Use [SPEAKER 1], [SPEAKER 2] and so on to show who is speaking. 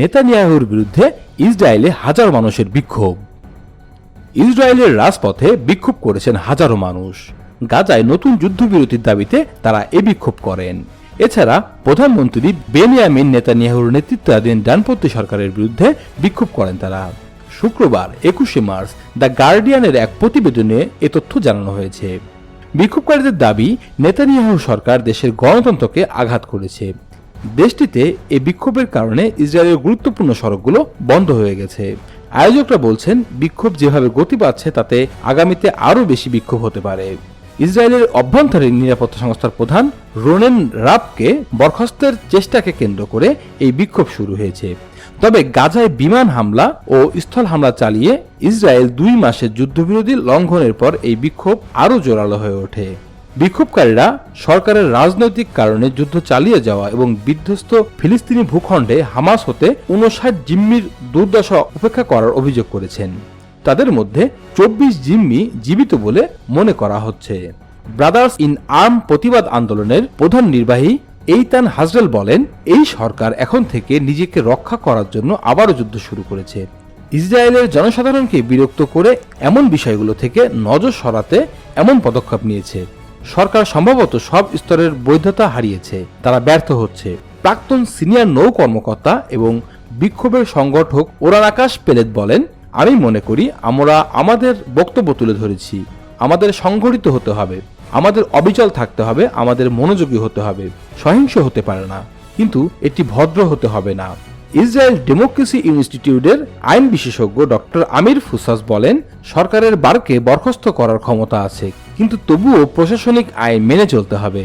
[SPEAKER 1] নেতানিয়াহুর বিরুদ্ধে ইসরায়েলে হাজার মানুষের বিক্ষোভ ইসরায়েলের রাজপথে বিক্ষোভ করেছেন হাজারো মানুষ গাজায় নতুন যুদ্ধবিরতির দাবিতে তারা এ বিক্ষোভ করেন এছাড়া প্রধানমন্ত্রী বেনিয়ামিন নেতানিয়াহুর নেতৃত্বাধীন ডানপন্থী সরকারের বিরুদ্ধে বিক্ষোভ করেন তারা শুক্রবার একুশে মার্চ দ্য গার্ডিয়ানের এক প্রতিবেদনে এ তথ্য জানানো হয়েছে বিক্ষোভকারীদের দাবি নেতানিয়াহু সরকার দেশের গণতন্ত্রকে আঘাত করেছে দেশটিতে এই বিক্ষোভের কারণে ইসরায়েলের গুরুত্বপূর্ণ সড়কগুলো বন্ধ হয়ে গেছে আয়োজকরা বলছেন বিক্ষোভ যেভাবে গতি পাচ্ছে তাতে আগামীতে আরও বেশি বিক্ষোভ হতে পারে ইসরায়েলের অভ্যন্তরীণ নিরাপত্তা সংস্থার প্রধান রোনেন রাবকে বরখাস্তের চেষ্টাকে কেন্দ্র করে এই বিক্ষোভ শুরু হয়েছে তবে গাজায় বিমান হামলা ও স্থল হামলা চালিয়ে ইসরায়েল দুই মাসের যুদ্ধবিরোধী লঙ্ঘনের পর এই বিক্ষোভ আরও জোরালো হয়ে ওঠে বিক্ষোভকারীরা সরকারের রাজনৈতিক কারণে যুদ্ধ চালিয়ে যাওয়া এবং বিধ্বস্ত ফিলিস্তিনি ভূখণ্ডে হামাস হতে উনষাট জিম্মির দুর্দশা উপেক্ষা করার অভিযোগ করেছেন তাদের মধ্যে চব্বিশ জিম্মি জীবিত বলে মনে করা হচ্ছে ব্রাদার্স ইন আর্ম প্রতিবাদ আন্দোলনের প্রধান নির্বাহী এইতান হাজরেল বলেন এই সরকার এখন থেকে নিজেকে রক্ষা করার জন্য আবারও যুদ্ধ শুরু করেছে ইসরায়েলের জনসাধারণকে বিরক্ত করে এমন বিষয়গুলো থেকে নজর সরাতে এমন পদক্ষেপ নিয়েছে সরকার সম্ভবত সব স্তরের বৈধতা হারিয়েছে তারা ব্যর্থ হচ্ছে প্রাক্তন সিনিয়র নৌ কর্মকর্তা এবং বিক্ষোভের সংগঠক ওরান আকাশ পেলেত বলেন আমি মনে করি আমরা আমাদের বক্তব্য তুলে ধরেছি আমাদের সংগঠিত হতে হবে আমাদের অবিচল থাকতে হবে আমাদের মনোযোগী হতে হবে সহিংস হতে পারে না কিন্তু এটি ভদ্র হতে হবে না ইসরায়েল ডেমোক্রেসি ইনস্টিটিউটের আইন বিশেষজ্ঞ ডক্টর আমির ফুসাস বলেন সরকারের বারকে বরখাস্ত করার ক্ষমতা আছে কিন্তু তবুও প্রশাসনিক আইন মেনে চলতে হবে